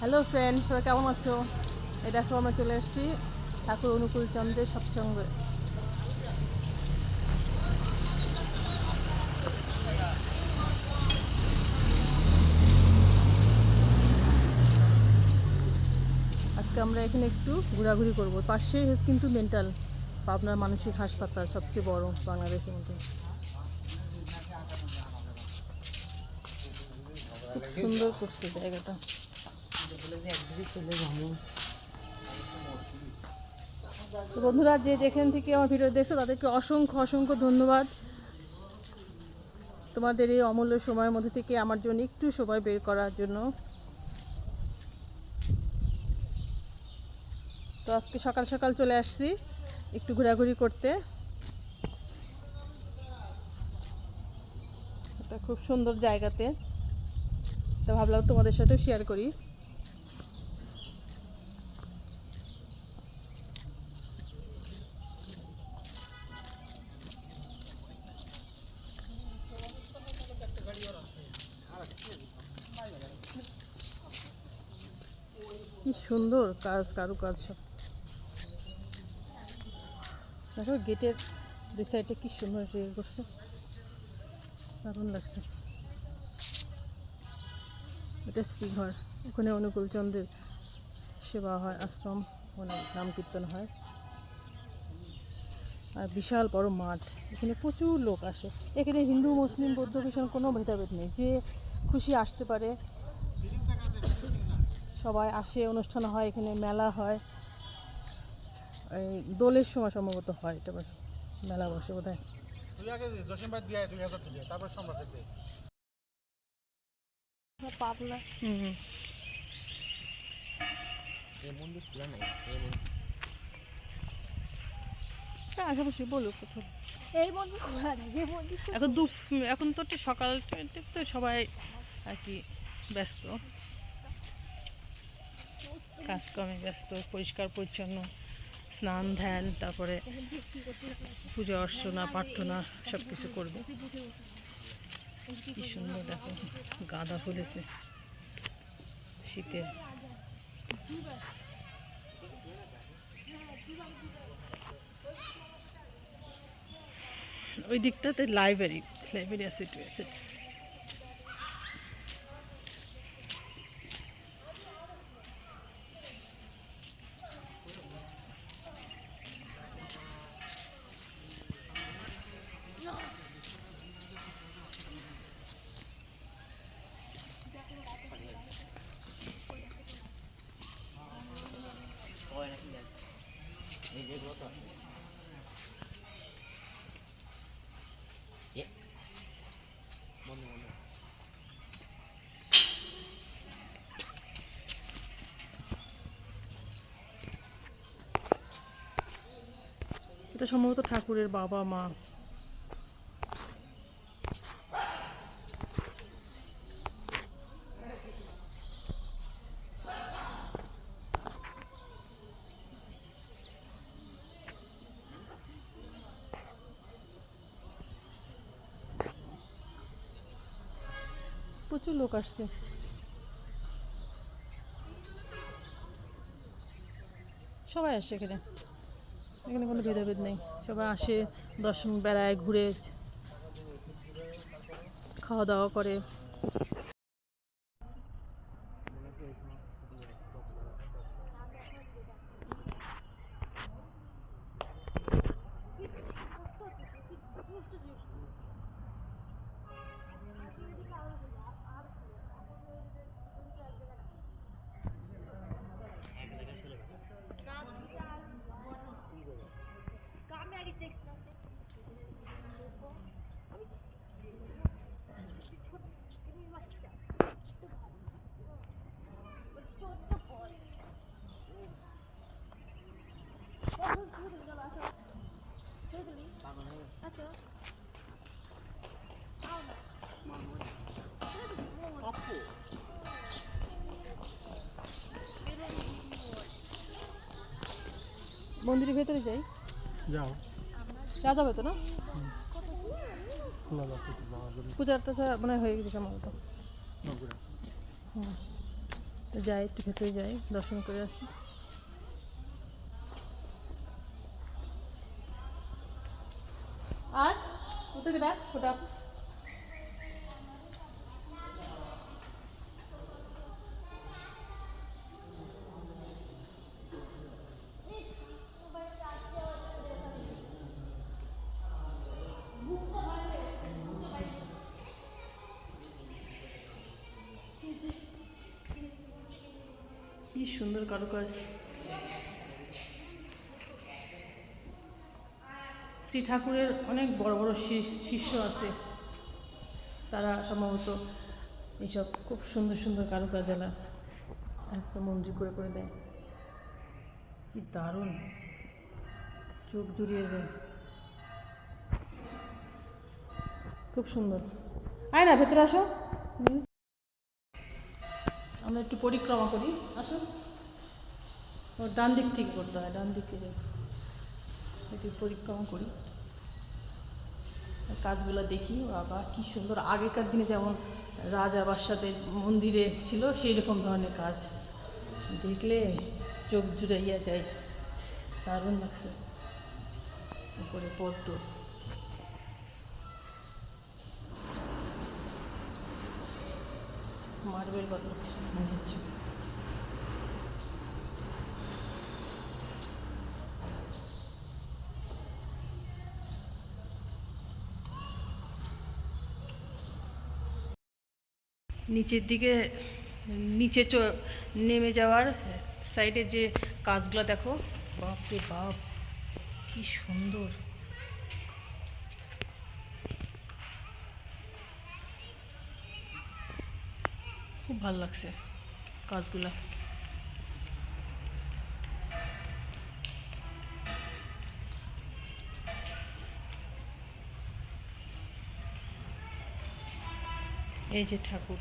Hello friend সবাই কেমন আছো? এই দেখো, আমরা চলে এসেছি ঠাকুর অনুকূল চন্দ্রের সৎসঙ্গে। আজকে আমরা এখানে একটু ঘোরাঘুরি করব। পাশেই কিন্তু মেন্টাল, পাবনার মানসিক হাসপাতাল, সবচেয়ে বড় বাংলাদেশের মধ্যে। খুব সুন্দর করছে জায়গাটা। তো বন্ধুরা, যে যেখান থেকে আমার ভিডিও দেখছ, তাদেরকে অসংখ্য অসংখ্য ধন্যবাদ। তোমাদের এই অমূল্য সময়ের মধ্যে থেকে আমার জন্য একটু সময় বের করার জন্য। তো আজকে সকাল সকাল চলে আসছি, একটু ঘোরাঘুরি করতে। এটা খুব সুন্দর জায়গাতে। তো ভাবলাম তোমাদের সাথেও শেয়ার করি কি সুন্দর কাজ কারুকাজ সব দেখো, গেটের দুই সাইডে কি সুন্দর ইয়ে করছে। দারুণ লাগছে। এটা শ্রীঘর। ওখানে অনুকূল চন্দ্রের সেবা হয়, আশ্রম অনেক নাম কীর্তন হয়। আর বিশাল বড় মাঠ। এখানে প্রচুর লোক আসে। এখানে হিন্দু, মুসলিম, বৌদ্ধ, খ্রিস্টান কোনো ভেদাভেদ নেই। যে খুশি আসতে পারে সবাই আসে অনুষ্ঠান হয় এখানে মেলা হয়। এই দোলের সময় সম্ভবত হয় এটা মেলা বসে বোধ হয় পাবনা। হুম মন্দির খোলা নাই আশেপাশে বলুক প্রথম। এই মন্দির খোলা নেই এই মন্দির এখন দু এখন তো সকাল তো সবাই আর কি ব্যস্ত। কাজকর্মে ব্যস্ত, পরিষ্কার, পরিচ্ছন্ন, স্নান, ধ্যান, তারপরে পূজা, অর্চনা, প্রার্থনা সব কিছু করবে। কি সুন্দর দেখো, গাঁদা ফুলেছে শীতের। ওই দিকটাতে লাইব্রেরি লাইব্রেরি আছে আছে। এটা সম্ভবত ঠাকুরের বাবা মা। প্রচুর লোক আসছে। সবাই আসছে এখানে। এখানে কোনো ভেদাভেদ নেই। সবাই আসে দর্শন বেড়ায় ঘুরে খাওয়া দাওয়া করে আমি আগে দেখছিলাম আচ্ছা মন্দিরের ভেতরে যাই? যাও। যা যাবে তো না? যাচ্ছে তো মানে হয়ে গেছে সম্ভবত। হুম। তো তো যাই একটু ভেতরে যাই দর্শন করে আসি। আর? ওটাকে ডাক ওটা। সুন্দর কারুকাজ। শ্রী ঠাকুরের অনেক বড় বড় শিষ্য আছে। তারা সম্ভবত এইসব খুব সুন্দর সুন্দর কারুকাজ এলা। একটা মঞ্জুর করে করে দেয়। কি দারুণ। চোখ জুড়িয়ে যায় খুব সুন্দর। আয় না, ভেতরে আসো। আমরা একটু পরিক্রমা করি। আসো ও, ডান দিক থেকে করতে হয়, ডান দিকে যাই। একটু পরিক্রমা করি। কাজগুলো দেখি বাবা, কি সুন্দর। আগেকার দিনে যেমন রাজা বাদশাদের মন্দিরে ছিল সেই রকম ধরনের কাজ। দেখলে চোখ জুড়াইয়া যায়। দারুণ লাগছে। উপরে পদ্ম। মার্বেল নিচের দিকে, নিচে চ- নেমে যাওয়ার সাইডে যে কাজগুলো দেখো। বাপরে বাপ, কি সুন্দর। খুব ভালো লাগছে কাজগুলো এই যে ঠাকুর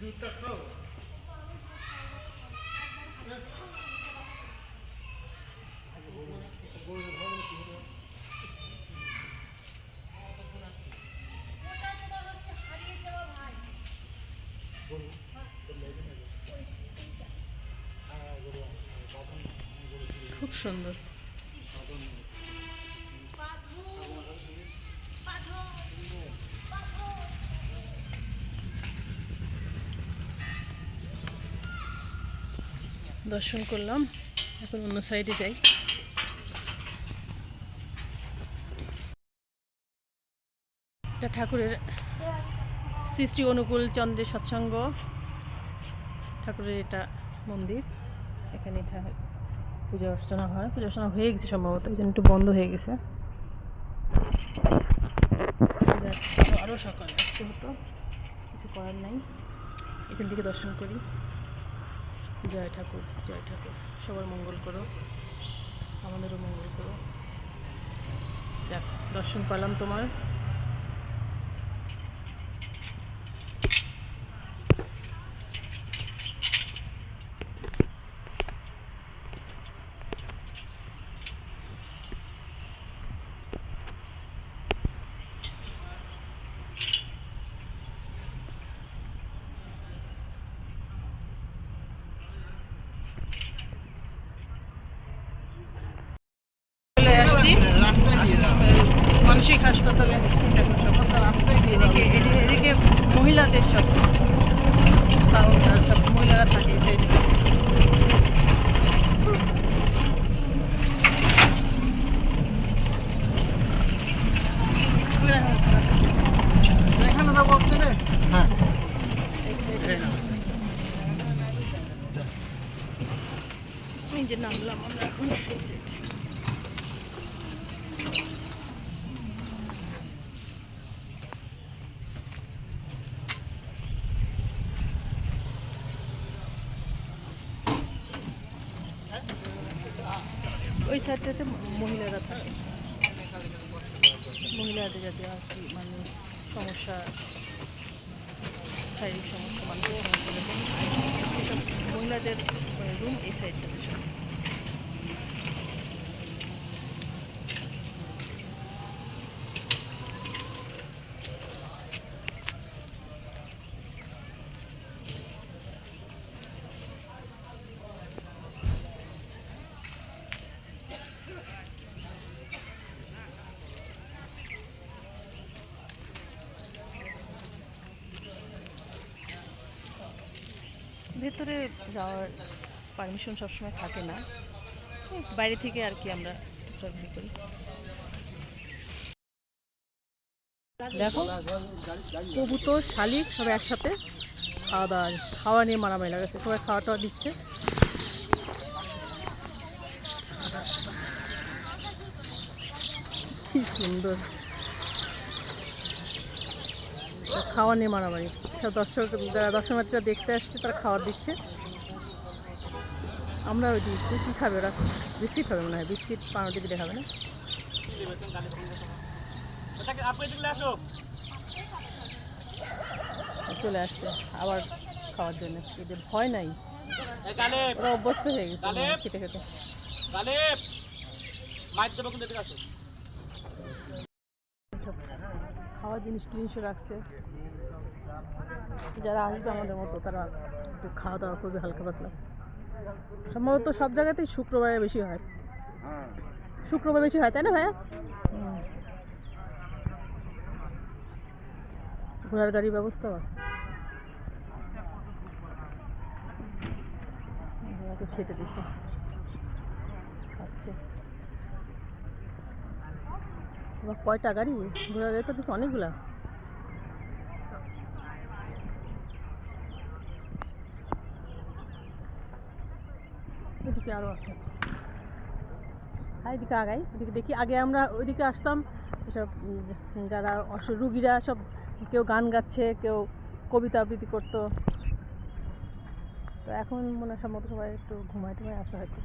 দুধটা খাও সুন্দর। দর্শন করলাম, এখন অন্য সাইডে যাই। এটা ঠাকুরের শ্রী শ্রী অনুকূল চন্দ্রের সৎসঙ্গ। ঠাকুরের এটা মন্দির। এখানে পূজা অর্চনা হয় পূজা অর্চনা হয়ে গেছে সম্ভবত। জন্য একটু বন্ধ হয়ে গেছে। আরও সকালে আসতে হতো কিছু করার নাই। এখান থেকে দর্শন করি। জয় ঠাকুর জয় ঠাকুর। সবার মঙ্গল করো আমাদেরও মঙ্গল করো। দেখ দর্শন পেলাম তোমার চলে আসছি মানসিক হাসপাতালে এদিকে এদিকে- মহিলাদের সব সব মহিলারা থাকে এই সাইডে এখানে তো বলতে রে হ্যাঁ এই যে নামলাম আমরা এখন এই side এ। ওই সাইডটাতে মহিলারা থাকে। মহিলাদের যাতে আর কি মানে সমস্যা, শারীরিক সমস্যা, মানসিক সমস্যা এসব মহিলাদের রুম রুম এই সাইডটাতে সব। ভেতরে যাওয়ার পারমিশন সবসময় থাকে না। বাইরে থেকে আর কি আমরা ইয়ে করি। দেখো, কবুতর, শালিক সব একসাথে খাওয়া দাওয়া খাওয়া নিয়ে মারামারি লাগাচ্ছে, সবাই খাওয়া টাওয়া দিচ্ছে। কি সুন্দর। খাওয়া নিয়ে মারামারি। সব দর্শক যারা দর্শনার্থীরা দেখতে আসছে তারা খাবার দিচ্ছে। আমরা ওই দিচ্ছি কী খাবে ওরা? বিস্কিট খাবে মনে হয় বিস্কিট পাউরুটি দিলে খাবে না? চলে আসছে আবার খাওয়ার জন্য। এদের ভয় নাই। ওরা অভ্যস্ত হয়ে গেছে খেতে খেতে। খাওয়ার জিনিস টিনিসও রাখছে। যারা আসবে আমাদের মতো, তারা একটু খাওয়া দাওয়া করবে, হালকা পাতলা। সম্ভবত সব জায়গাতেই শুক্রবারে বেশি হয়। শুক্রবার বেশি হয়, তাই না ভাইয়া। ঘোড়ার গাড়ির ব্যবস্থাও আছে। খেতে দিচ্ছে। কয়টা গাড়ি? ঘোড়ার গাড়ি তো দেখছি অনেকগুলা। এদিকে আরও আছে। হ্যাঁ এদিকে আগাই, এদিকে দেখি, আগে আমরা ওইদিকে আসতাম, এসব যারা রুগীরা সব কেউ গান গাচ্ছে, কেউ কবিতা আবৃত্তি করতো। তো এখন মনে হয় সম্ভবত সবাই একটু ঘুমায় টুমায় আসা হয়তো।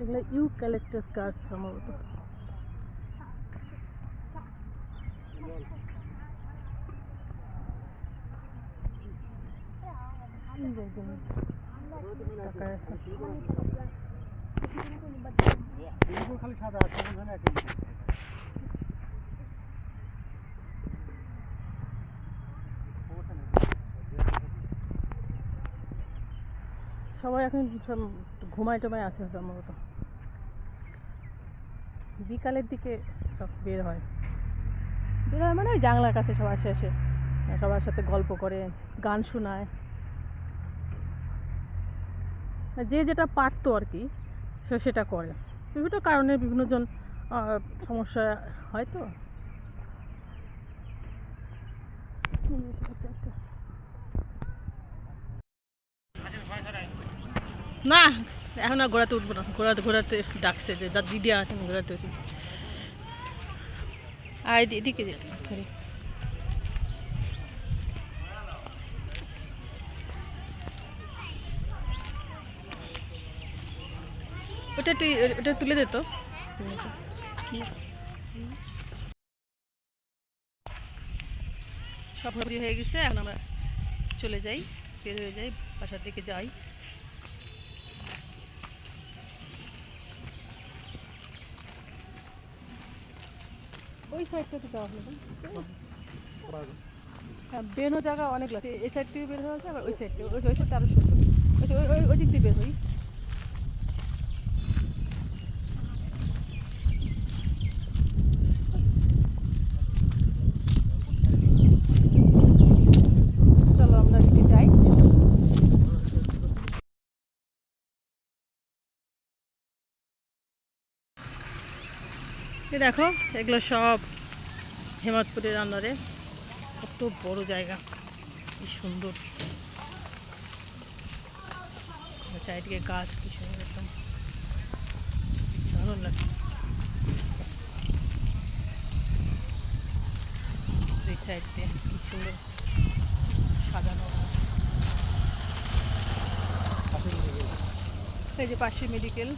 এগুলো ইউ ক্যালেক্টাস গাছ সম্ভবত এই যে একজন তাকায় আছে। এগুলো সবাই এখন সব ঘুমায় টুমায় আসে সম্ভবত। বিকালের দিকে সব বের হয়। হয় মানে ওই জানলার কাছে সব আসে আসে সবার সাথে গল্প করে, গান শোনায়। যে যেটা পারতো আর কি, সে সেটা করে। বিভিন্ন কারণে বিভিন্ন জন সমস্যা হয় তো। না, এখন আর ঘোড়াতে উঠবো না। ঘোড়াতে ঘোড়াতে ডাকছে যে, দিদি আছেন ঘোড়াতে উঠি। আর এদি- এদিকে যে, ঘুরি। ওটা একটু ওটা তুলে দে তো। সব হয়ে গেছে এখন আমরা চলে যাই বের হয়ে যাই বাসার দিকে যাই। ওই সাইডটাতে যাওয়া হলো হ্যাঁ বেনো জায়গা অনেক আছে। এই সাইড থেকে বের হওয়া আছে আবার ওই সাইড থেকে ওই সাইডটা আরও সুন্দর। ওই- ওই ওই দিক দিয়ে বের হই চলো আমরা এদিকে যাই এই দেখো, এগুলো সব হেমাদপুরের আন্ডারে কত বড় জায়গা, কি সুন্দর। চারিদিকে গাছ, কি সুন্দর একদম। দারুণ লাগছে। দুই সাইড দিয়ে কি সাজানো এই যে পাশে মেডিকেল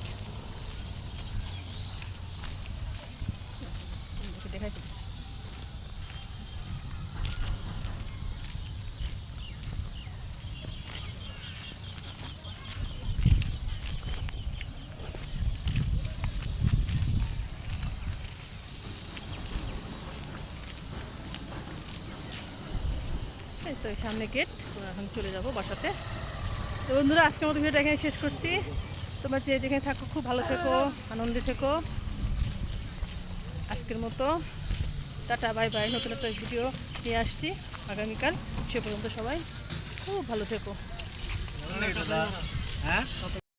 দেখাই এই তো সামনে গেট এখন চলে যাব বাসাতে। তো বন্ধুরা, আজকের মতো ভিডিওটা এখানে শেষ করছি। তোমরা যে যেখানে থাকো, খুব ভালো থেকো, আনন্দে থেকো। আজকের মতো টাটা, বাই বাই। নতুন একটা ভিডিও নিয়ে আসছি আগামীকাল। সে পর্যন্ত সবাই খুব ভালো থেকো। হ্যাঁ?